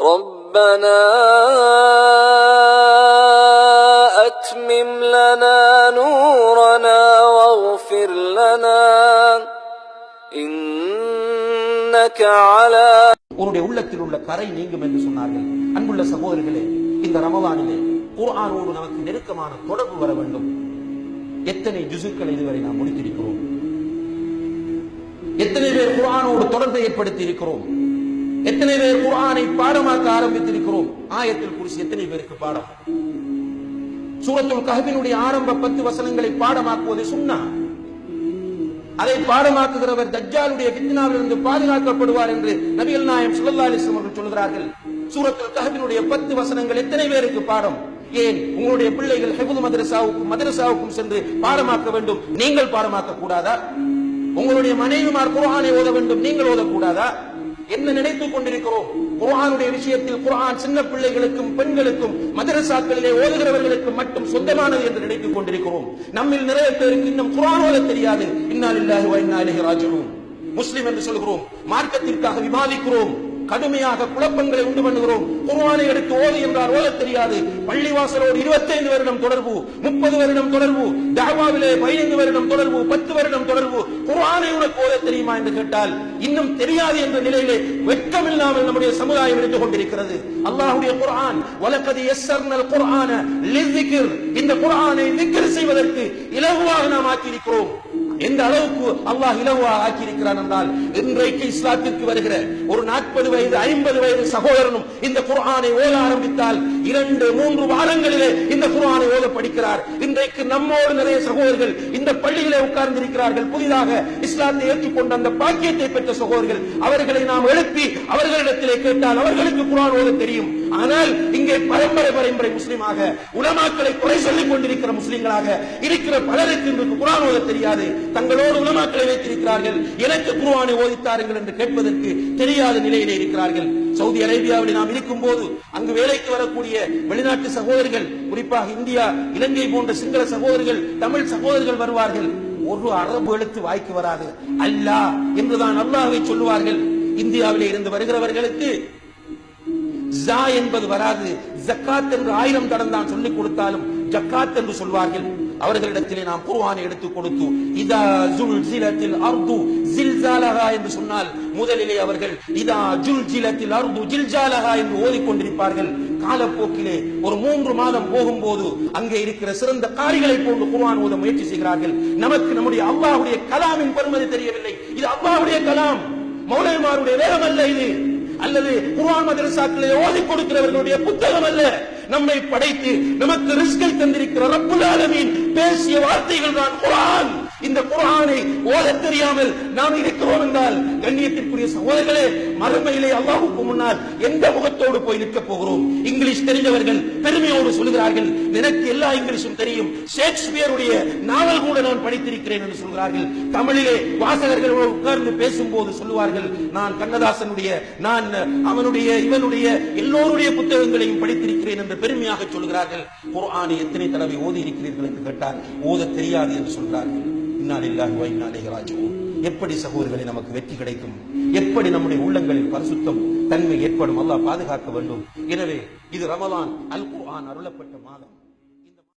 ربنا أتمم لنا نورنا واغفر لنا إنك على உன்னுடைய உள்ளத்தில் உள்ள கரை நீங்கும் என்று சொன்னார்கள் அன்புள்ள சகோதரர்களே இந்த ரமலானிலே குர்ஆனோடு நமக்கு நெருக்கமான தொடர்பு வர வேண்டும் எத்தனை ஜுசுக்களை இதுவரை நாம் முடித்திருக்கிறோம் எத்தனை பேர் குர்ஆனோடு தொடர்பை ஏற்படுத்தி இருக்கிறோம் எத்தனை பேர் குரானை பாடமாக்க ஆரம்பித்திருக்கிறோம்? ஆயத்தில் குறித்து எத்தனை பேருக்கு பாடம்? சூரத்துல் கஹபினுடைய ஆரம்ப பத்து வசனங்களை பாடமாக்குவது சுன்னா அதை பாடமாக்குகிறவர் தஜ்ஜாலுடைய பித்னாவிலிருந்து பாதுகாக்கப்படுவார் என்று நபிகள் நாயம் சுல்லா அலிஸ்லாம் அவர்கள் சொல்கிறார்கள். சூரத்துல் கஹபினுடைய பத்து வசனங்கள் எத்தனை பேருக்கு பாடம்? ஏன்? உங்களுடைய பிள்ளைகள் ஹிஃபுல் மதரசாவுக்கும் மதரசாவுக்கும் சென்று பாடமாக்க வேண்டும். நீங்கள் பாடமாக்க கூடாதா? உங்களுடைய மனைவிமார் குரானை ஓத வேண்டும். நீங்கள் ஓதக்கூடாதா என்ன நினைத்துக் கொண்டிருக்கிறோம். குரானுடைய விஷயத்தில் குரான் சின்ன பிள்ளைகளுக்கும் பெண்களுக்கும் மதரசாக்களிலே ஓதுகிறவர்களுக்கு மட்டும் சொந்தமானது என்று நினைத்துக் கொண்டிருக்கிறோம். நம்மில் நிறைய பேருக்கு இன்னும் குரான் ஓத தெரியாது. இன்னா லில்லாஹி வ இன்னா இலைஹி ராஜிஊன். முஸ்லிம் என்று சொல்கிறோம். மார்க்கத்திற்காக விவாதிக்கிறோம். கடுமையாக குழப்பங்களை உண்டு பண்ணுகிறோம். குர்ஆனை எடுத்து ஓது என்றால் ஓத தெரியாது. பள்ளிவாசலோடு 25 வருடம் தொடர்பு முப்பது வருடம் தொடர்பு தாவாவிலே பதினைந்து வருடம் தொடர்பு பத்து வருடம் தொடர்பு. குர்ஆனை உனக்கு ஓத தெரியுமா என்று கேட்டால் இன்னும் தெரியாது என்ற நிலையிலே வெட்கமில்லாமல் நம்முடைய சமுதாயம் இருந்து கொண்டிருக்கிறது. அல்லாஹுடைய குர்ஆன் வலக்கது யஸ்ஸர்னல் குர்ஆன லிذிக்ர் இந்த குர்ஆனை திக்ர் செய்வதற்கு இலகுவாக நாம் ஆக்கியிருக்கிறோம். எந்த அளவுக்கு அல்லாஹ் இலவா ஆக்கியிருக்கிறான் என்றால் இன்றைக்கு இஸ்லாத்திற்கு வருகிற ஒரு நாற்பது வயது ஐம்பது வயது சகோதரனும் இந்த குரானை ஓத ஆரம்பித்தால் இரண்டு மூன்று வாரங்களிலே இந்த குர்ஆனை ஓத படிக்கிறார். இன்றைக்கு நம்மோடு நிறைய சகோதரர்கள் இந்த பள்ளியிலே உட்கார்ந்திருக்கிறார்கள். புதிதாக இஸ்லாத்தை ஏற்றுக்கொண்ட அந்த பாக்கியத்தை பெற்ற சகோதரர்கள் அவர்களை நாம் எழுப்பி அவர்களிடத்திலே கேட்டால் அவர்களுக்கு குரான் ஓத தெரியும். ஆனால் இங்கே பரம்பரை பரம்பரை முஸ்லிமாக உலமாக்களை குறை சொல்லிக் கொண்டிருக்கிற முஸ்லிம்களாக இருக்கிற பலருக்கு இன்றைக்கு குரான் ஓத தெரியாது. தங்களோடு உலமாக்களை வைத்திருக்கிறார்கள். எனக்கு குருவானை ஓதித்தாருங்கள் என்று கேட்பதற்கு தெரியாத நிலையிலே இருக்கிறார்கள். சவுதி அரேபியாவில் நாம் இருக்கும் போது அங்கு வேலைக்கு வரக்கூடிய வெளிநாட்டு சகோதரர்கள் குறிப்பாக இந்தியா இலங்கை போன்ற சிங்கள சகோதரர்கள் தமிழ் சகோதரர்கள் வருவார்கள். ஒரு அரபு எழுத்து வாய்க்கு வராது. அல்லாஹ் என்றுதான் அல்லாவை சொல்லுவார்கள். இந்தியாவிலே இருந்து வருகிறவர்களுக்கு ஜா என்பது வராது. ஜக்காத் என்று ஆயிரம் தடம் தான் சொல்லிக் கொடுத்தாலும் ஜக்காத் என்று சொல்வார்கள். அவர்களிடத்திலே நாம் குர்வானை எடுத்துக் கொடுத்து இதா ஜுல்சிலத்தில் அர்து ஜில்சாலஹா என்று சொன்னால் முதலிலே அவர்கள் இதா ஜுல்சிலத்தில் அர்து ஜில்ஜாலஹா என்று ஓதிக்கொண்டிருப்பார்கள். காலப்போக்கிலே ஒரு மூன்று மாதம் போகும்போது அங்கே இருக்கிற சிறந்த காரிகளை போன்று குர்வான் ஓத முயற்சி செய்கிறார்கள். நமக்கு நம்முடைய அவ்வாவுடைய கலாமின் பெருமதி தெரியவில்லை. இது அல்லாஹ்வுடைய கலாம். மௌலவிமாருடைய வேகம் அல்ல இது. அல்லது குருவான் மதரசாக்களை ஓதி கொடுக்கிறவர்களுடைய புத்தகம் அல்ல. நம்மை படைத்து நமக்கு ரிஸ்கை தந்திருக்கிற ரப்புல் ஆலமீன் பேசிய வார்த்தைகள் தான் குரான். இந்த குரானை ஓதத் தெரியாமல் நாம் இருக்கிறோம் என்றால் கண்ணியத்திற்குரிய சகோதரர்களே மறுமையிலே அல்லாஹுக்கு முன்னால் எந்த முகத்தோடு போய் நிற்க போகிறோம்? இங்கிலீஷ் தெரிந்தவர்கள் பெருமையோடு சொல்கிறார்கள் எனக்கு எல்லா இங்கிலீஷும் தெரியும். ஷேக்ஸ்பியருடைய நாவல் கூட நான் படித்திருக்கிறேன் என்று சொல்கிறார்கள். தமிழிலே வாசகர்கள் உட்கார்ந்து பேசும்போது சொல்லுவார்கள் நான் கண்ணதாசனுடைய நான் அவனுடைய இவனுடைய எல்லோருடைய புத்தகங்களையும் படித்திருக்கிறேன் என்று பெருமையாக சொல்கிறார்கள் குர்ஆனை எத்தனை தடவை ஓதி இருக்கிறீர்கள் என்று கேட்டால் ஓத தெரியாது என்று சொல்கிறார்கள். இன்னாலில்லாஹி வ இன்னா எப்படி சகோதரர்களை நமக்கு வெற்றி கிடைக்கும்? எப்படி நம்முடைய உள்ளங்களில் பரிசுத்தம் தன்மை ஏற்படும்? அல்லாஹ் பாதுகாக்க வேண்டும். எனவே இது ரமலான் அல் குர்ஆன் அருளப்பட்ட மாதம்.